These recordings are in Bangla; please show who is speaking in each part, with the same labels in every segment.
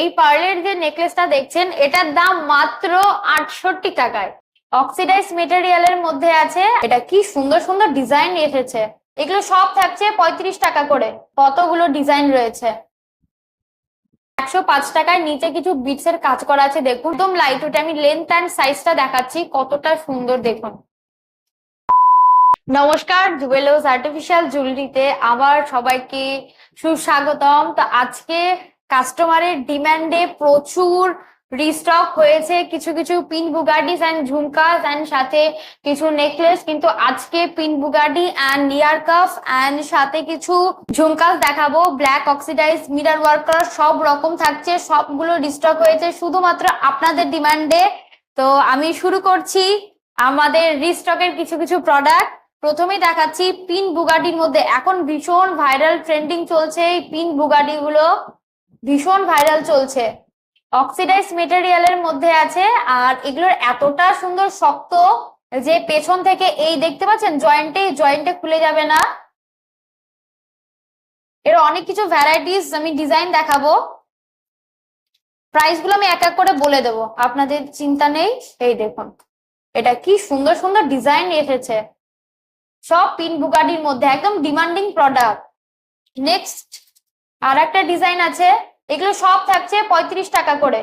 Speaker 1: এই পার্লের যে নেকলেসটা দেখছেন, এটার দাম মাত্র আটষট্টি টাকায়। অক্সিডাইজ মেটেরিয়ালের মধ্যে আছে। এটা কি সুন্দর সুন্দর ডিজাইন এসেছে। এগুলো সব থাকছে পঁয়ত্রিশ টাকা করে। কতগুলো ডিজাইন রয়েছে? একশো পাঁচ টাকায় নিচে কিছু বিটস এর কাজ করা আছে। দেখুন, একদম লাইট ওটা আমি লেন্থ অ্যান্ড সাইজটা দেখাচ্ছি, কতটা সুন্দর দেখুন। নমস্কার জুয়েলোস আর্টিফিশিয়াল জুয়েলারিতে আবার সবাইকে সুস্বাগতম। তো আজকে কাস্টমারের ডিমান্ডে প্রচুর রিস্টক হয়েছে। কিছু কিছু পিন বুগাডিস অ্যান্ড ঝুমকাস অ্যান্ড সাথে কিছু নেকলেস কিন্তু আজকে পিন বুগাডি অ্যান্ড নিয়ার কাফ অ্যান্ড সাথে কিছু ঝুমকাস দেখাবো। ব্ল্যাক অক্সিডাইজ মিরার ওয়ার্ক করা সব রকম থাকছে, সবগুলো রিস্টক হয়েছে, শুধুমাত্র আপনাদের ডিমান্ডে। তো আমি শুরু করছি আমাদের রিস্টকের কিছু কিছু প্রোডাক্ট প্রথমেই দেখাচ্ছি পিন বুগাডির মধ্যে এখন ভীষণ ভাইরাল ট্রেন্ডিং চলছে এই পিন বুগাডি গুলো। ভীষণ ভাইরাল চলছে। অক্সিডাইজ মেটেরিয়ালের মধ্যে আছে, আর এগুলোর এতটা সুন্দর শক্ত যে পেছন থেকে এই দেখতে পাচ্ছেন জয়েন্টে জয়েন্টে খুলে যাবে না। এর অনেক কিছু ভ্যারাইটিস আমি ডিজাইন দেখাবো। প্রাইসগুলো আমি এক এক করে বলে দেবো। আপনাদের চিন্তা নেই, এই দেখুন। এটা কি সুন্দর সুন্দর ডিজাইন এসেছে। সব পিন বুগাডির মধ্যে, একদম ডিমান্ডিং প্রোডাক্ট নেক্সট আর একটা ডিজাইন আছে, এগুলো সব থাকছে পঁয়ত্রিশ টাকা করে।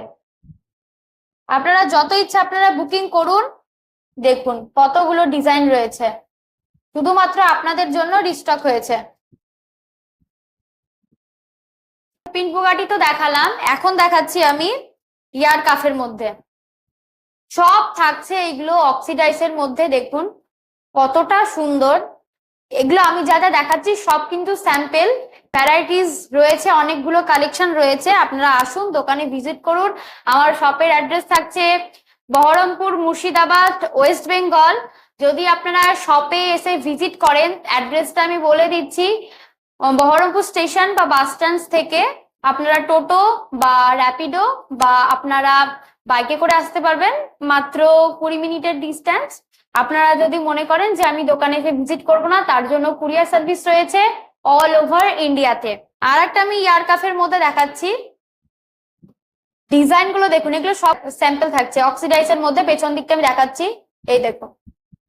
Speaker 1: আপনারা যত ইচ্ছা আপনারা বুকিং করুন, দেখুন কতগুলো ডিজাইন রয়েছে। শুধুমাত্র আপনাদের জন্য রিস্টক হয়েছে। বুগাটি তো দেখালাম, এখন দেখাচ্ছি আমি ইয়ার কাফের মধ্যে। সব থাকছে এগুলো অক্সিডাইসের মধ্যে, দেখুন কতটা সুন্দর। এগুলো আমি যা যা দেখাচ্ছি সব কিন্তু স্যাম্পেল ভ্যারাইটিস রয়েছে, অনেকগুলো কালেকশন রয়েছে। আপনারা আসুন, দোকানে ভিজিট করুন। আমার শপের অ্যাড্রেস থাকছে বহরমপুর মুর্শিদাবাদ ওয়েস্ট বেঙ্গল যদি আপনারা শপে এসে ভিজিট করেন অ্যাড্রেসটা আমি বলে দিচ্ছি। বহরমপুর স্টেশন বা বাস স্ট্যান্ড থেকে আপনারা টোটো বা র্যাপিডো বা আপনারা বাইকে করে আসতে পারবেন। মাত্র কুড়ি মিনিটের ডিস্টেন্স আপনারা যদি মনে করেন যে আমি দোকানে এসে ভিজিট করব না, তার জন্য কুরিয়ার সার্ভিস রয়েছে। অল ওভার ইন্ডিয়াতে আর একটা আমি ইয়ার কাফের মধ্যে দেখাচ্ছি। ডিজাইনগুলো দেখুন, এগুলো সব স্যাম্পল থাকছে। অক্সিডাইজ এর মধ্যে পেছন দিকটা আমি দেখাচ্ছি। এই দেখুন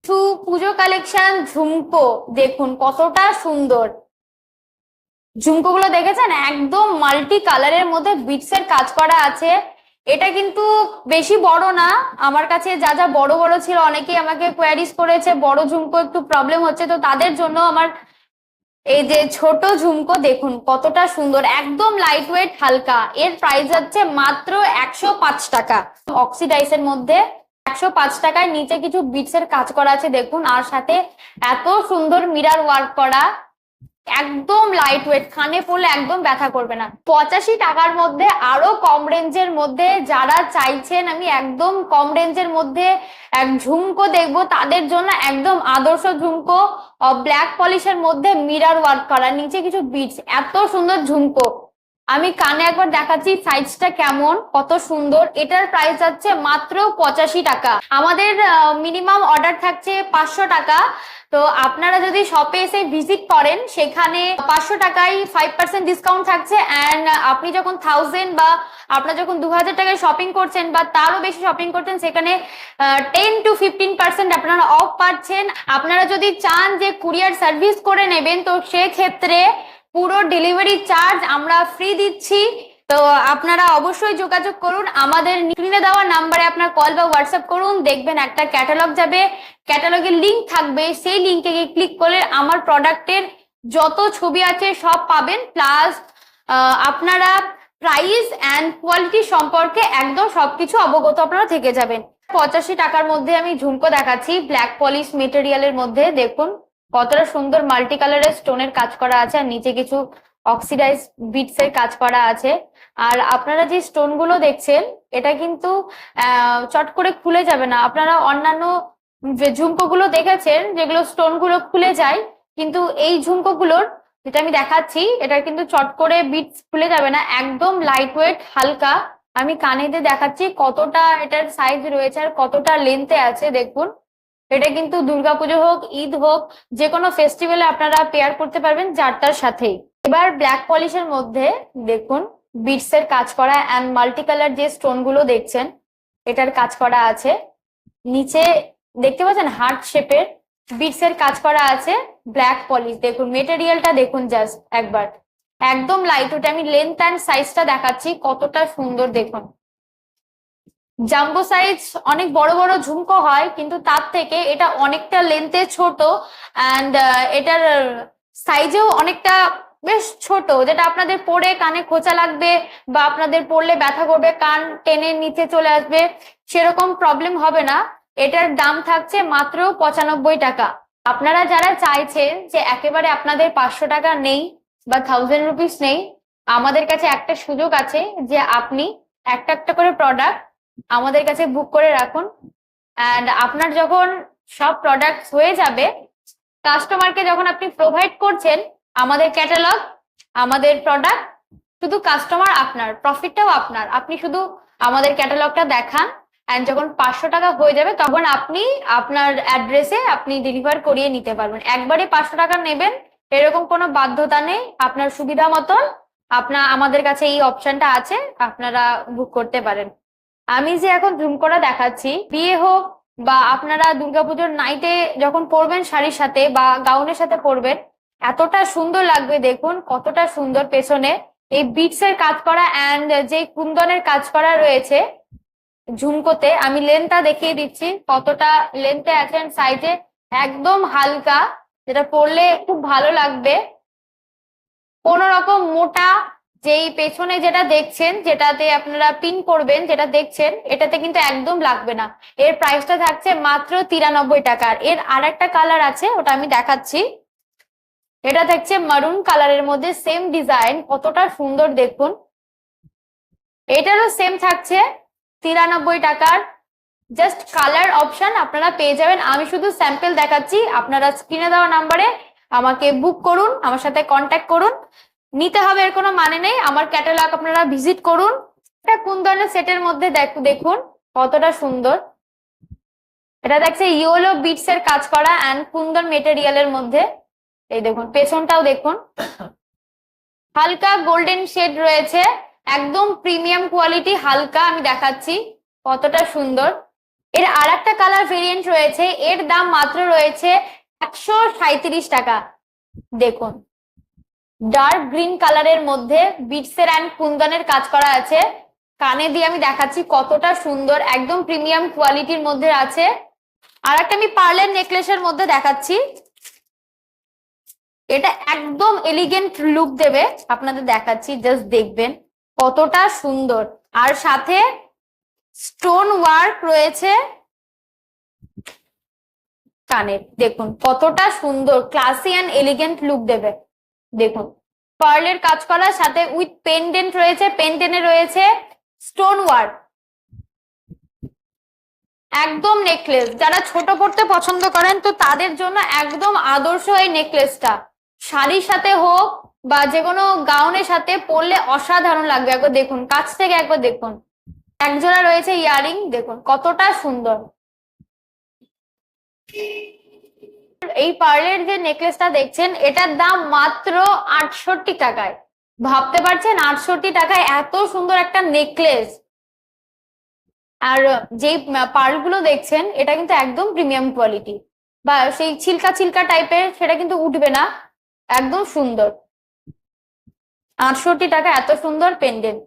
Speaker 1: টু পুজো কালেকশন ঝুমকো, দেখুন কতটা সুন্দর। ঝুমকো গুলো দেখেছেন? একদম মাল্টি কালারের মধ্যে বিটস এর কাজ করা আছে। এটা কিন্তু বেশি বড় না। আমার কাছে যা যা বড় বড় ছিল, অনেকেই আমাকে কোয়ারিজ করেছে, বড় ঝুমকো একটু প্রবলেম হচ্ছে, তো তাদের জন্য আমার এই যে ছোট ঝুমকো দেখুন, কতটা সুন্দর, একদম লাইট ওয়েট হালকা। এর প্রাইস হচ্ছে মাত্র একশো পাঁচ টাকা। অক্সিডাইসের মধ্যে একশো পাঁচ টাকায় নিচে কিছু বিটস এর কাজ করা আছে, দেখুন। আর সাথে এত সুন্দর মিরার ওয়ার্ক করা একদম লাইট ওয়েট খানে পড়লে একদম ব্যথা করবে না। পঁচাশি টাকার মধ্যে, আরও কম রেঞ্জের মধ্যে যারা চাইছেন, আমি একদম কম রেঞ্জের মধ্যে এক ঝুমকো দেখব। তাদের জন্য একদম আদর্শ ঝুমকো ব্ল্যাক পলিশের মধ্যে মিরার ওয়ার্ক করা। নিচে কিছু বিটস এত সুন্দর ঝুমকো। আমি কানে একবার দেখাচ্ছি সাইজটা কেমন, কত সুন্দর। এটার প্রাইস যাচ্ছে মাত্র পঁচাশি টাকা। আমাদের মিনিমাম অর্ডার থাকছে পাঁচশো টাকা। তো আপনারা যদি শপে এসে ভিজিট করেন, সেখানে পাঁচশো টাকায় ফাইভ পার্সেন্ট ডিসকাউন্ট থাকছে। অ্যান্ড আপনি যখন থাউজেন্ড বা আপনারা যখন দু হাজার টাকায় শপিং করছেন বা তারও বেশি শপিং করছেন, সেখানে টেন টু ফিফটিন পার্সেন্ট আপনারা অফ পাচ্ছেন। আপনারা যদি চান যে কুরিয়ার সার্ভিস করে নেবেন, তো সেক্ষেত্রে পুরো ডেলিভারি চার্জ আমরা ফ্রি দিচ্ছি। তো আপনারা অবশ্যই যোগাযোগ করুন। আমাদের স্ক্রিনে দেওয়া নাম্বারে আপনার কল বা হোয়াটসঅ্যাপ করুন। দেখবেন একটা ক্যাটালগ যাবে। ক্যাটালগের লিঙ্ক থাকবে। সেই লিঙ্কে গিয়ে ক্লিক করলে আমার প্রোডাক্টের যত ছবি আছে সব পাবেন। প্লাস আপনারা প্রাইস অ্যান্ড কোয়ালিটি সম্পর্কে একদম সবকিছু অবগত আপনারা থেকে যাবেন। পঁচাশি টাকার মধ্যে আমি ঝুমকো দেখাচ্ছি। ব্ল্যাক পলিশ মেটেরিয়ালের মধ্যে দেখুন। কতটা সুন্দর মাল্টি কালারের স্টোনের কাজ করা আছে, আর নিচে কিছু অক্সিডাইজ বিটস এর কাজ করা আছে। আর আপনারা যে স্টোনগুলো দেখছেন, এটা কিন্তু চট করে খুলে যাবে না। আপনারা অন্যান্য যে ঝুমকো গুলো দেখেছেন, যেগুলো স্টোনগুলো খুলে যায়, কিন্তু এই ঝুমকো গুলোর, যেটা আমি দেখাচ্ছি, এটা কিন্তু চট করে বিটস খুলে যাবে না। একদম লাইট ওয়েট হালকা। আমি কানেতে দেখাচ্ছি কতটা এটার সাইজ রয়েছে আর কতটা লেন্থে আছে, দেখুন। এটা কিন্তু দুর্গাপুজো হোক, ঈদ হোক যে কোনো ফেস্টিভ্যালে আপনারা পেয়ার করতে পারবেন যারটার সাথেই। এবার ব্ল্যাক পলিশের মধ্যে দেখুন বিটস এর কাজ করা অ্যান্ড মাল্টি কালার যে স্টোনগুলো দেখছেন, এটার কাজ করা আছে। নিচে দেখতে পাচ্ছেন হার্ট শেপের বিটস এর কাজ করা আছে ব্ল্যাক পলিশ দেখুন মেটেরিয়ালটা দেখুন জাস্ট একবার। একদম লাইট ওটা আমি লেন্থ অ্যান্ড সাইজটা দেখাচ্ছি কতটা সুন্দর দেখুন। জাম্বো সাইজ অনেক বড় বড় ঝুমকো হয়, কিন্তু তার থেকে এটা অনেকটা লেন্থে ছোট অ্যান্ড এটার সাইজেও অনেকটা বেশ ছোট, যেটা আপনাদের পরে কানে খোঁচা লাগবে বা আপনাদের পরলে ব্যথা করবে, কান টেনে নিচে চলে আসবে, সেরকম প্রবলেম হবে না। এটার দাম থাকছে মাত্র পঁচানব্বই টাকা। আপনারা যারা চাইছেন যে একেবারে আপনাদের পাঁচশো টাকা নেই বা থাউজেন্ড রুপিস নেই, আমাদের কাছে একটা সুযোগ আছে যে আপনি একটা একটা করে প্রোডাক্ট আমাদের কাছে বুক করে রাখুন। অ্যান্ড আপনার যখন সব প্রোডাক্ট হয়ে যাবে কাস্টমারকে যখন আপনি প্রোভাইড করছেন, আমাদের ক্যাটালগ আমাদের প্রোডাক্ট শুধু কাস্টমার আপনার প্রফিটটাও আপনার। আপনি শুধু আমাদের ক্যাটালগটা দেখান অ্যান্ড যখন পাঁচশো টাকা হয়ে যাবে, তখন আপনি আপনার অ্যাড্রেসে আপনি ডেলিভার করিয়ে নিতে পারবেন। একবারে পাঁচশো টাকা নেবেন, এরকম কোনো বাধ্যতা নেই। আপনার সুবিধা মতন আপনার আমাদের কাছে এই অপশনটা আছে, আপনারা বুক করতে পারেন। আমি যে এখন জুম করে দেখাচ্ছি, বিয়ে হোক বা আপনারা দুর্গাপুজোর নাইটে যখন পরবেন শাড়ির সাথে বা গাউনের সাথে পরবেন, এতটা সুন্দর লাগবে দেখুন, কতটা সুন্দর পেছনে। এই বিটস এর কাজ করা অ্যান্ড যে কুন্দনের কাজ করা রয়েছে ঝুমকোতে, আমি লেন্থটা দেখিয়ে দিচ্ছি, কতটা লেন্থে আছে সাইজে একদম হালকা, যেটা পরলে খুব ভালো লাগবে। কোন রকম মোটা যেই পেছনে যেটা দেখছেন, যেটাতে আপনারা পিন করবেন, যেটা দেখছেন, এটাতে কিন্তু একদম লাগবে না। এর প্রাইসটা থাকছে মাত্র তিরানব্বই টাকার এর আর একটা কালার আছে, ওটা আমি দেখাচ্ছি। এটা থাকছে মারুন কালারের মধ্যে সেম ডিজাইন কতটা সুন্দর দেখুন। এটারও সেম থাকছে তিরানব্বই টাকার। জাস্ট কালার অপশন আপনারা পেয়ে যাবেন। আমি শুধু স্যাম্পেল দেখাচ্ছি। আপনারা স্ক্রিনে দেওয়া নাম্বারে আমাকে বুক করুন, আমার সাথে কন্ট্যাক্ট করুন। নিতে হবে, এর কোনো মানে নেই। আমার ক্যাটালগ আপনারা ভিজিট করুন। এটা কোন ধরনের সেটের মধ্যে দেখ- দেখুন কতটা সুন্দর। এটা দেখছে ইয়োলো বিটস এর কাজ করা অ্যান্ড কুন্দন মেটেরিয়ালের মধ্যে। এই দেখুন, পেছনটাও দেখুন। হালকা গোল্ডেন শেড রয়েছে। একদম প্রিমিয়াম কোয়ালিটি হালকা আমি দেখাচ্ছি কতটা সুন্দর। এর আর একটা কালার ভেরিয়েন্ট রয়েছে। এর দাম মাত্র রয়েছে একশো টাকা। দেখুন। ডার্ক গ্রিন কালারের মধ্যে বিটসের অ্যান্ড কুন্দনের কাজ করা আছে। কানে দিয়ে আমি দেখাচ্ছি কতটা সুন্দর, একদম প্রিমিয়াম কোয়ালিটির মধ্যে আছে। আর একটা আমি পার্লের নেকলেসের মধ্যে দেখাচ্ছি। এটা একদম এলিগেন্ট লুক দেবে, আপনাদের দেখাচ্ছি জাস্ট দেখবেন কতটা সুন্দর। আর সাথে স্টোন ওয়ার্ক রয়েছে কানের, দেখুন কতটা সুন্দর ক্লাসি অ্যান্ড এলিগেন্ট লুক দেবে। দেখুন পার্লের কাজ করার সাথে উইথ পেন্ডেন্ট রয়েছে পেন্ডেন্টে রয়েছে স্টোন ওয়ার্ক একদম নেকলেস যারা ছোট পড়তে পছন্দ করেন, তো তাদের জন্য একদম আদর্শ এই নেকলেসটা শাড়ির সাথে হোক বা যে কোনো গাউনের সাথে পরলে অসাধারণ লাগবে। একবার দেখুন, কাছ থেকে একবার দেখুন। একজোড়া রয়েছে ইয়ারিং, দেখুন কতটা সুন্দর। এই পার্লের যে নেকলেসটা দেখছেন, এটার দাম মাত্র আটষট্টি টাকায়। ভাবতে পারছেন আটষট্টি টাকায় এত সুন্দর একটা নেকলেস? আর যেই পার্লগুলো দেখছেন, এটা কিন্তু একদম প্রিমিয়াম কোয়ালিটি। বা সেই ছিলকা ছিলকা টাইপের, সেটা কিন্তু উঠবে না। একদম সুন্দর। আটষট্টি টাকা এত সুন্দর পেন্ডেন্ট